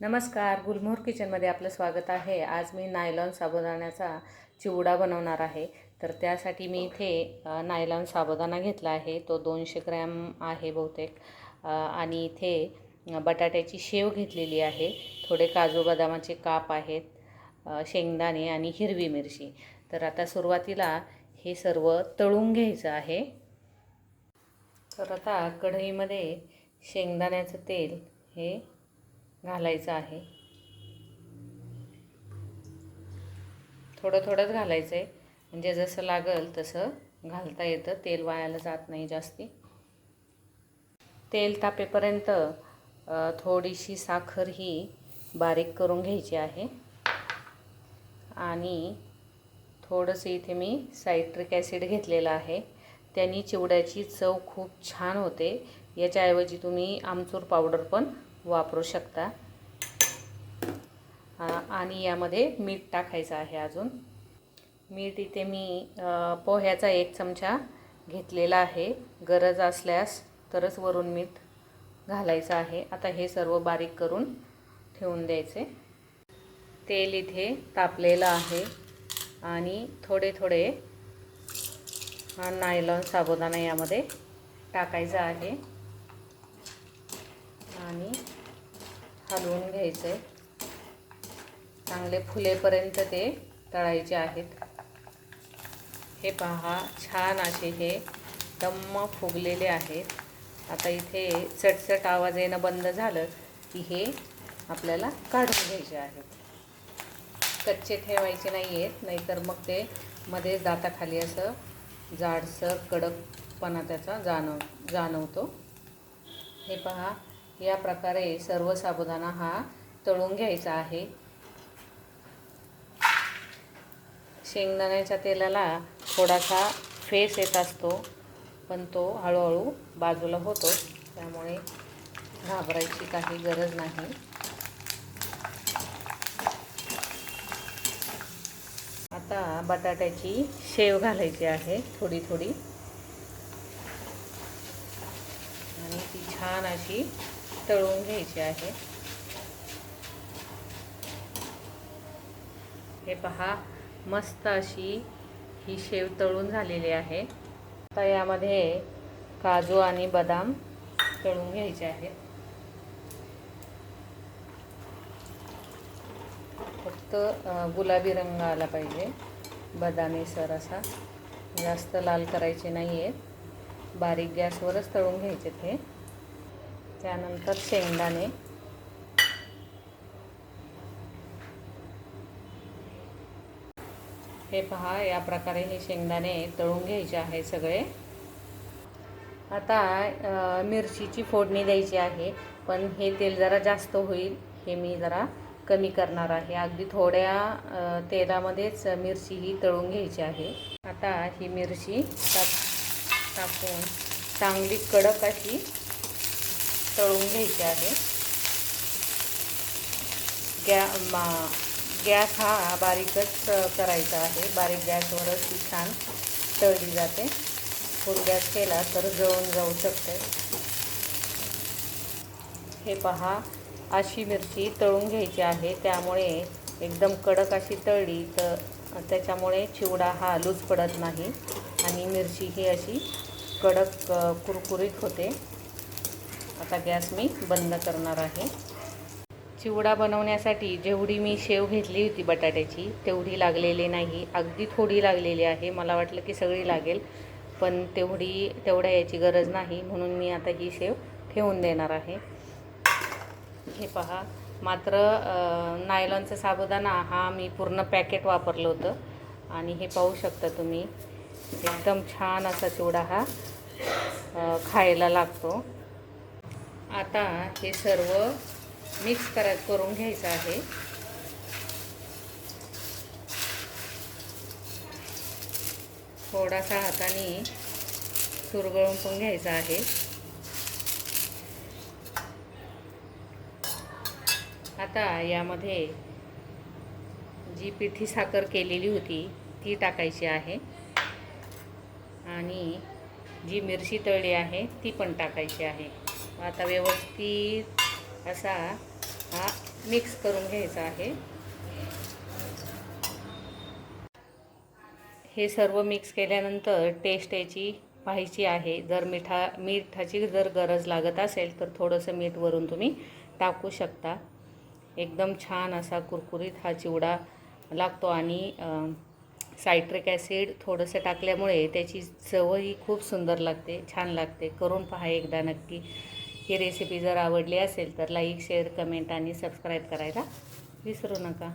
नमस्कार गुलमोहर किचनमध्ये आपलं स्वागत आहे. आज मी नायलॉन साबुदाण्याचा चिवडा बनवणार आहे. तर त्यासाठी मी इथे नायलॉन साबुदाणा घेतला आहे. तो दोनशे ग्रॅम आहे बहुतेक. आणि इथे बटाट्याची शेव घेतलेली आहे. थोडे काजू बदामाचे काप आहेत शेंगदाणे आणि हिरवी मिरची. तर आता सुरुवातीला हे सर्व तळून घ्यायचं आहे. तर आता कढईमध्ये शेंगदाण्याचं तेल हे घालायचं आहे. थोडं थोडंच घालायचं आहे म्हणजे जसं लागल तसं घालता येतं. तेल वायाला जात नाही जास्ती. तेल तापेपर्यंत थोडीशी साखर ही बारीक करून घ्यायची आहे. आणि थोडंसं इथे मी सायट्रिक ॲसिड घेतलेलं आहे. त्यांनी चिवड्याची चव खूप छान होते. याच्याऐवजी तुम्ही आमचूर पावडर पण वापरू शकता. आणि यामध्ये मीठ टाकायचं आहे अजून. मीठ इथे मी पोह्याचा एक चमचा घेतलेला आहे. गरज असल्यास तरच वरून मीठ घालायचं आहे. आता हे सर्व बारीक करून ठेवून द्यायचे. तेल इथे तापलेलं आहे. आणि थोडे थोडे नायलॉन साबुदाणा यामध्ये टाकायचा आहे. आणि हलवून घ्यायचं आहे चांगले फुलेपर्यंत ते तळायचे आहेत. हे पहा छान असे हे दम्म फुगलेले आहेत. आता इथे चटचट आवाज येणं बंद झालं की हे आपल्याला काढून घ्यायचे आहेत. कच्चे ठेवायचे नाही आहेत नाहीतर मग ते मध्ये दाताखाली असं जाडसर कडकपणा त्याचा जाणव जाणवतो. हे पहा या प्रकारे सर्व साबुदाणा हा तळून घ्यायचा आहे. शेंगदाण्याच्या तेलाला थोडासा फेस येत असतो पण तो हळूहळू बाजूला होतो त्यामुळे घाबरायची काही गरज नाही. आता बटाट्याची शेव घालायची आहे थोडी थोडी. आणि ती छान अशी तळून घ्यायची आहे. हे पहा मस्त अशी ही शेव तळून झालेली आहे. आता यामध्ये काजू आणि बदाम तळून घ्यायचे आहेत. फक्त गुलाबी रंग आला पाहिजे. बदामी सर असा. जास्त लाल करायचे नाही आहेत बारीक गॅसवरच तळून घ्यायचे ते. त्यानंतर शेंगदाणे. हे पहा या प्रकारे हे शेंगदाणे तळून घ्यायचे आहे सगळे. आता मिरचीची फोडणी द्यायची आहे पण हे तेल जरा जास्त होईल हे मी जरा कमी करणार आहे. अगदी थोड्या तेलामध्येच मिरची ही तळून घ्यायची आहे. आता ही मिरची टाक टाकून चांगली कडक अशी तळून घ्यायची आहे गॅ मा गॅस हा बारीकच करायचा आहे. बारीक गॅसवरच ती छान तळली जाते. फुल गॅस केला तर जळून जाऊ शकते. हे पहा अशी मिरची तळून घ्यायची आहे. त्यामुळे एकदम कडक अशी तळली तर त्याच्यामुळे चिवडा हा लूज पडत नाही. आणि मिरची ही अशी कडक कुरकुरीत होते. आता गॅस मी बंद करणार आहे. चिवडा बनवण्यासाठी जेवढी मी शेव घेतली होती बटाट्याची तेवढी लागलेली नाही. अगदी थोडी लागलेली आहे मला वाटलं की सगळी लागेल पण तेवढी तेवढ्या याची गरज नाही म्हणून मी आता ही शेव ठेवून देणार आहे. हे पहा मात्र नायलॉनचा साबुदाणा हा मी पूर्ण पॅकेट वापरलं होतं. आणि हे पाहू शकता तुम्ही एकदम छान असा चिवडा हा खायला लागतो. आता हे सर्व मिक्स करा करून घ्यायचं आहे. थोडासा हाताने चुरगळून पण घ्यायचा आहे. आता यामध्ये जी पिठी साखर केलेली होती ती टाकायची आहे. आणि जी मिरची तळली आहे ती पण टाकायची आहे. आता व्यवस्थित असा हा मिक्स करून घ्यायचा आहे. हे सर्व मिक्स केल्यानंतर टेस्ट याची पाहायची आहे. जर मिठा मिठाची जर गरज लागत असेल तर थोडंसं मीठ वरून तुम्ही टाकू शकता. एकदम छान असा कुरकुरीत हा चिवडा लागतो आणि सायट्रिक ॲसिड थोडंसं टाकल्यामुळे त्याची चवही खूप सुंदर लागते छान लागते. करून पहा एकदा नक्की. ही रेसिपी जर आवडली असेल तर लाईक शेअर कमेंट आणि सबस्क्राईब करायला विसरू नका.